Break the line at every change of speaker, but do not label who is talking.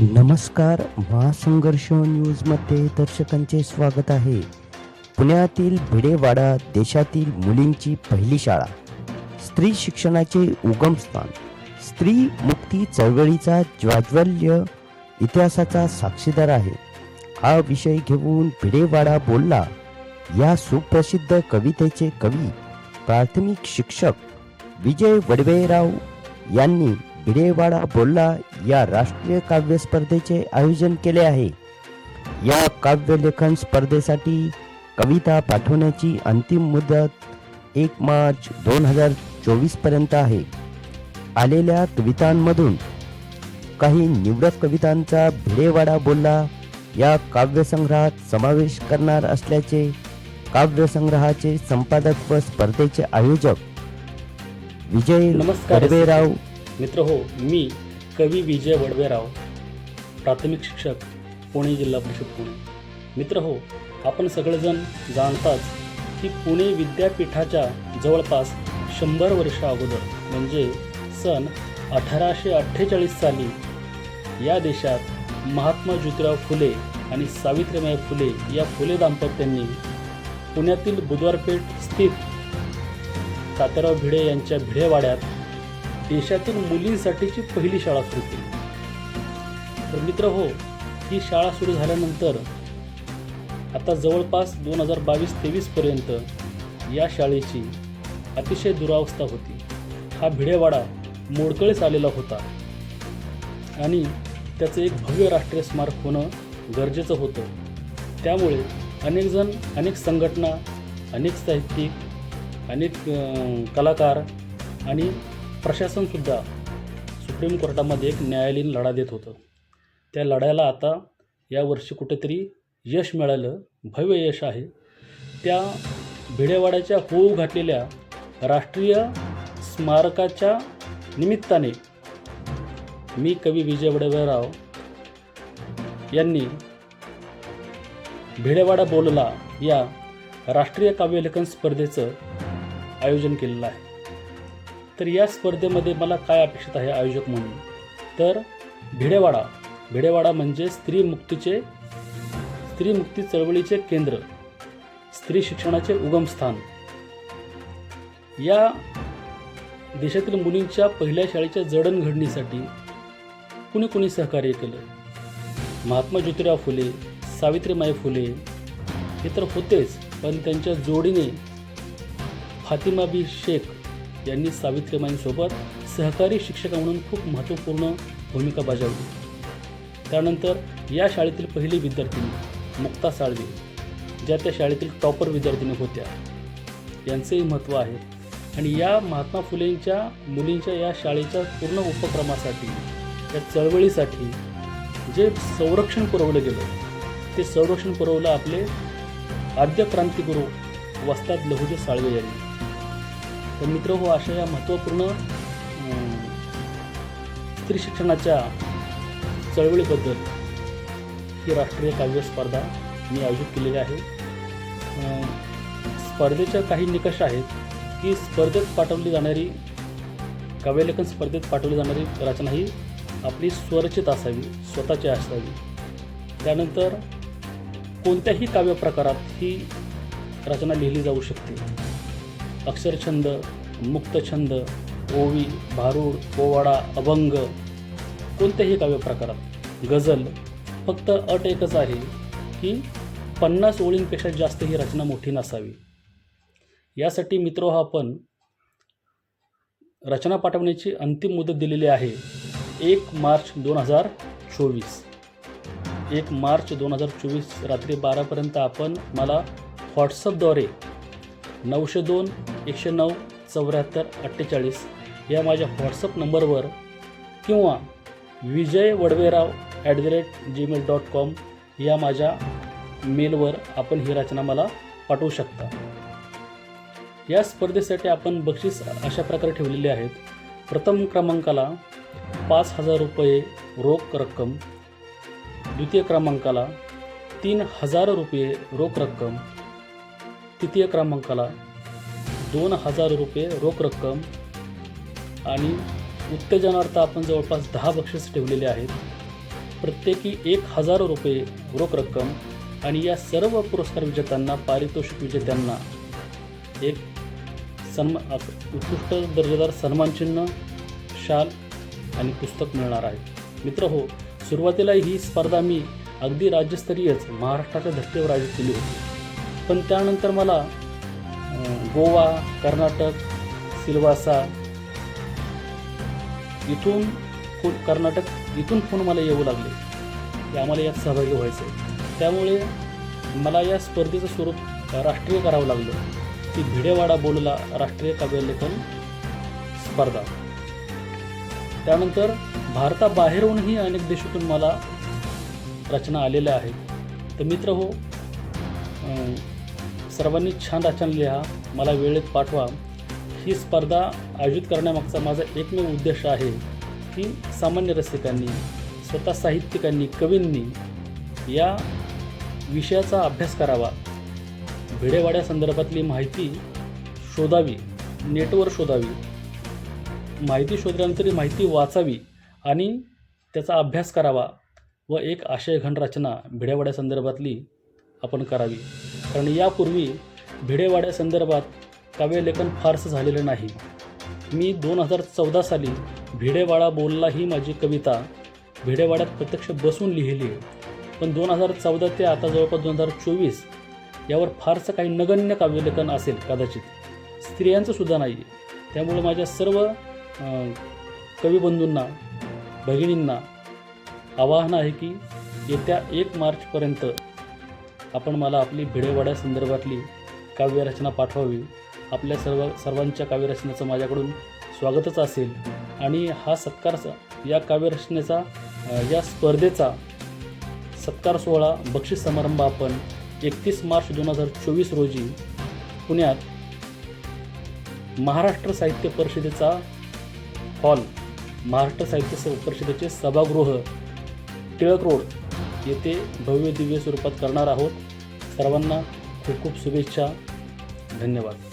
नमस्कार महासंघर्ष न्यूजमध्ये दर्शकांचे स्वागत आहे. पुण्यातील भिडेवाडा देशातील मुलींची पहिली शाळा. स्त्री शिक्षणाचे उगमस्थान स्त्री मुक्ती चळवळीचा ज्वाज्वल्य इतिहासाचा साक्षीदार आहे. हा विषय घेऊन भिडेवाडा बोलला. या सुप्रसिद्ध कवितेचे कवी प्राथमिक शिक्षक विजय वडवेराव यांनी भिडेवाडा बोलला या राष्ट्रीय काव्य स्पर्धेचे आयोजन केले आहे या काव्यलेखन स्पर्धेसाठी कविता पाठवण्याची अंतिम मुदत एक मार्च दोन हजार चोवीसपर्यंत आहे आलेल्या कवितांमधून काही निवडक कवितांचा भिडेवाडा बोलला या काव्यसंग्रहात समावेश करणार असल्याचे काव्यसंग्रहाचे संपादक व स्पर्धेचे आयोजक विजय
नमस्कार. मित्र हो मी कवी विजय वडवेराव प्राथमिक शिक्षक पुणे जिल्हा परिषद पुणे. मित्र हो आपण सगळेजण जाणताच की पुणे विद्यापीठाच्या जवळपास शंभर वर्ष अगोदर म्हणजे सन अठराशे अठ्ठेचाळीस साली या देशात महात्मा ज्योतिराव फुले आणि सावित्रीबाई फुले या फुले दाम्पत्यांनी पुण्यातील बुधवारपेठ स्थित तात्याराव भिडे यांच्या भिडेवाड्यात देशातील मुलींसाठीची पहिली शाळा सुरू केली. तर मित्र हो ही शाळा सुरू झाल्यानंतर आता जवळपास दोन हजार बावीस तेवीसपर्यंत या शाळेची अतिशय दुरावस्था होती. हा भिडेवाडा मोडकळीस आलेला होता आणि त्याचं एक भव्य राष्ट्रीय स्मारक होणं गरजेचं होतं. त्यामुळे अनेकजण अनेक संघटना अनेक साहित्यिक अनेक कलाकार आणि प्रशासनसुद्धा सुप्रीम कोर्टामध्ये एक न्यायालयीन लढा देत होतं. त्या लढ्याला आता यावर्षी कुठेतरी यश मिळालं भव्य यश आहे. त्या भिडेवाड्याच्या होऊ घातलेल्या राष्ट्रीय स्मारकाच्या निमित्ताने मी कवी विजय वडेवराव यांनी भिडेवाडा बोलला या राष्ट्रीय काव्यलेखन स्पर्धेचं आयोजन केलेलं आहे. तर या स्पर्धेमध्ये मला काय अपेक्षित आहे आयोजक म्हणून? तर भिडेवाडा. भिडेवाडा म्हणजे स्त्री मुक्तीचे स्त्री मुक्ती चळवळीचे केंद्र. स्त्री शिक्षणाचे उगमस्थान या देशातील मुलींच्या पहिल्या शाळेच्या जडणघडणीसाठी कुणी कुणी सहकार्य केलं? महात्मा ज्योतिराव फुले सावित्रीमाई फुले हे तर होतेच पण त्यांच्या जोडीने फातिमा बी शेख यांनी सावित्रीमाईंसोबत सहकारी शिक्षक म्हणून खूप महत्त्वपूर्ण भूमिका बजावली. त्यानंतर या शाळेतील पहिली विद्यार्थिनी मुक्ता साळवे ज्या त्या शाळेतील टॉपर विद्यार्थिनी होत्या. यांचंही महत्त्व आहे. आणि या महात्मा फुलेंच्या मुलींच्या या शाळेच्या पूर्ण उपक्रमासाठी या चळवळीसाठी जे संरक्षण पुरवलं गेलं ते संरक्षण पुरवलं आपले आद्य क्रांतिगुरू वस्ताद लहुजे साळवे यांनी. तर मित्र हो अशा या महत्त्वपूर्ण स्त्री शिक्षणाच्या चळवळीबद्दल ही राष्ट्रीय काव्य स्पर्धा मी आयोजित केलेली आहे. स्पर्धेच्या काही निकष आहेत. की स्पर्धेत पाठवली जाणारी काव्यलेखन स्पर्धेत पाठवली जाणारी रचना ही आपली स्वरचित असावी स्वतःची असावी. त्यानंतर कोणत्याही काव्यप्रकारात ही रचना लिहिली जाऊ शकते. अक्षरछंद मुक्तछंद ओवी भारूड पोवाडा अभंग कोणत्याही काव्य प्रकारात. गझल फक्त अट एकच आहे की पन्नास ओळींपेक्षा जास्त ही रचना मोठी नसावी. यासाठी मित्र हा आपण रचना पाठवण्याची अंतिम मुदत दिलेली आहे. एक मार्च दोन हजार चोवीस. एक मार्च दोन हजार चोवीस रात्री बारापर्यंत आपण मला व्हॉट्सअपद्वारे नऊशे दोन एकशे नऊ चौऱ्याहत्तर अठ्ठेचाळीस या माझ्या व्हॉट्सअप नंबरवर किंवा Vijay Vadverao at the rate gmail dot com या माझ्या मेलवर आपण ही रचना मला पाठवू शकता. या स्पर्धेसाठी आपण बक्षीस अशा प्रकारे ठेवलेले आहेत. प्रथम क्रमांकाला पाच हजार रुपये रोख रक्कम द्वितीय क्रमांकाला तीन हजार रुपये रोख रक्कम तृतीय क्रमांकाला दोन हजार रुपये रोख रक्कम आणि उत्तेजनार्थ आपण जवळपास दहा बक्षीस ठेवलेले आहेत. प्रत्येकी एक हजार रुपये रोख रक्कम आणि या सर्व पुरस्कार विजेत्यांना पारितोषिक विजेत्यांना एक सन्मा उत्कृष्ट दर्जेदार सन्मानचिन्ह शाल आणि पुस्तक मिळणार आहे. मित्र हो सुरुवातीला ही स्पर्धा मी अगदी राज्यस्तरीयच महाराष्ट्राच्या धर्तीवर आयोजित केली होती. पण त्यानंतर मला गोवा कर्नाटक सिलवासा इथून फोन कर्नाटक इथून फोन मला येऊ लागले. की आम्हाला यात सहभागी व्हायचं आहे त्यामुळे मला या स्पर्धेचं स्वरूप राष्ट्रीय करावं लागलं. ती भिडेवाडा बोलला राष्ट्रीय काव्यलेखन स्पर्धा. त्यानंतर भारताबाहेरूनही अनेक देशातून मला रचना आलेल्या आहेत. तर मित्र हो सर्वांनी छान रचना लिहा मला वेळेत पाठवा. ही स्पर्धा आयोजित करण्यामागचा माझा एकमेव उद्देश आहे की सामान्य रसिकांनी स्वतः साहित्यिकांनी कवींनी या विषयाचा अभ्यास करावा. भिडेवाड्या संदर्भातली माहिती शोधावी नेटवर शोधावी. माहिती शोधल्यानंतर माहिती वाचावी आणि त्याचा अभ्यास करावा व एक आशयघन रचना भिडेवाड्या संदर्भातली आपण करावी. कारण यापूर्वी भिडेवाड्या संदर्भात काव्यलेखन फारसं झालेलं नाही. मी दोन हजार चौदा साली भिडेवाडा बोलला ही माझी कविता भिडेवाड्यात प्रत्यक्ष बसून लिहिली. पण दोन हजार चौदा ते आता जवळपास दोन हजार चोवीस यावर फारसं काही नगण्य काव्यलेखन असेल कदाचित. स्त्रियांचं सुद्धा नाही. त्यामुळे माझ्या सर्व कविबंधूंना भगिनींना आवाहन आहे की येत्या एक मार्चपर्यंत आपण मला आपली भिडेवाड्या संदर्भातली काव्यरचना पाठवावी. आपल्या सर्व सर्वांच्या काव्यरचनेचं माझ्याकडून स्वागतच असेल. आणि हा सत्कार स- या काव्यरचनेचा या स्पर्धेचा सत्कार सोहळा बक्षीस समारंभ आपण एकतीस मार्च दोन हजार चोवीस रोजी पुण्यात महाराष्ट्र साहित्य परिषदेचा हॉल महाराष्ट्र साहित्य स- परिषदेचे सभागृह टिळक रोड येथे भव्य दिव्य स्वरूपात करणार आहोत. सर्वांना खूप खूप शुभेच्छा. धन्यवाद.